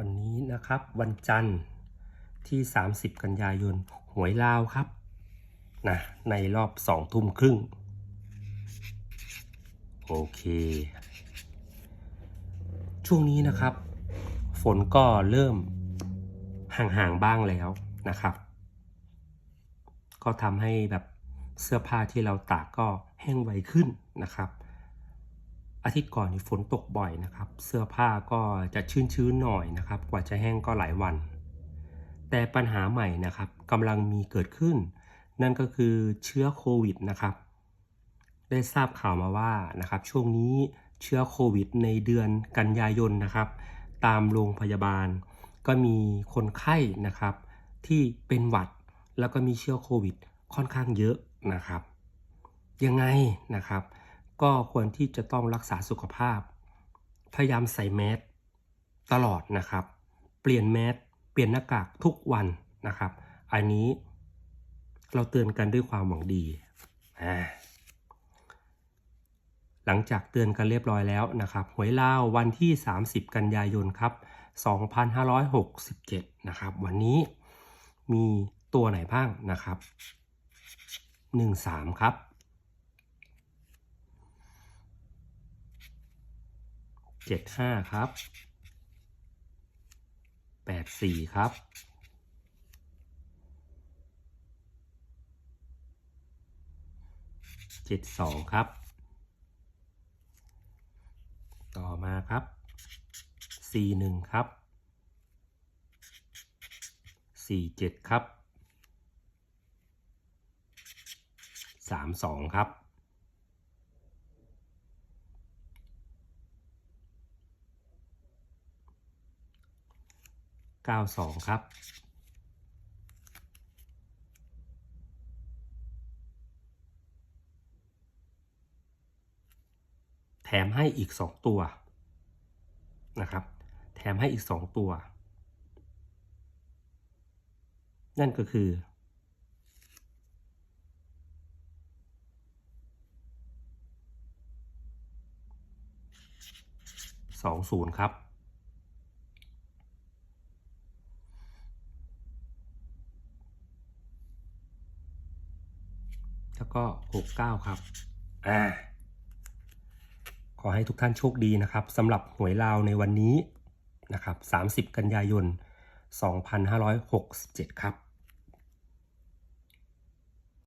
วันนี้นะครับ วันจันทร์ที่ 30 กันยายนหวยลาวครับนะในรอบสองทุ่มครึ่ง โอเค ช่วงนี้นะครับ ฝนก็เริ่มห่างๆบ้างแล้วนะครับ ก็ทำให้แบบเสื้อผ้าที่เราตากก็แห้งไวขึ้นนะครับ อาทิตย์ก่อนนี่ฝนตกบ่อยนะครับ เสื้อผ้าก็จะชื้นๆหน่อยนะครับ กว่าจะแห้งก็หลายวัน แต่ปัญหาใหม่นะครับกำลังมีเกิดขึ้น นั่นก็คือเชื้อโควิดนะครับ ได้ทราบข่าวมาว่านะครับ ช่วงนี้เชื้อโควิดในเดือนกันยายนนะครับ ตามโรงพยาบาล ก็มีคนไข้นะครับ ที่เป็นหวัดแล้วก็มีเชื้อโควิดค่อนข้างเยอะนะครับ ยังไงนะครับ ก็ควรที่จะต้องรักษาสุขภาพ พยายามใส่แมสตลอดนะครับ เปลี่ยนแมสเปลี่ยนหน้ากากทุกวันนะครับ อันนี้เราเตือนกันด้วยความหวังดีอ่าหลังจากเตือนกันเรียบร้อยแล้วนะครับหวยเล่าววันที่ 30 กันยายนครับ 2567 นะครับ วันนี้มีตัวไหนบ้างนะครับ 13 ครับ เจ็ดห้าครับแปดสี่ครับเจ็ดสองครับ ต่อมาครับสี่หนึ่งครับสี่เจ็ดครับสามสองครับ เก้าสองครับ แถมให้อีกสองตัวนะครับ แถมให้อีกสองตัว นั่นก็คือสองศูนย์ครับ แล้วก็ 69 ครับอ่าขอให้ทุกท่านโชคดีนะครับสำหรับหวยลาวในวันนี้นะครับ 30 กันยายน 2567 ครับ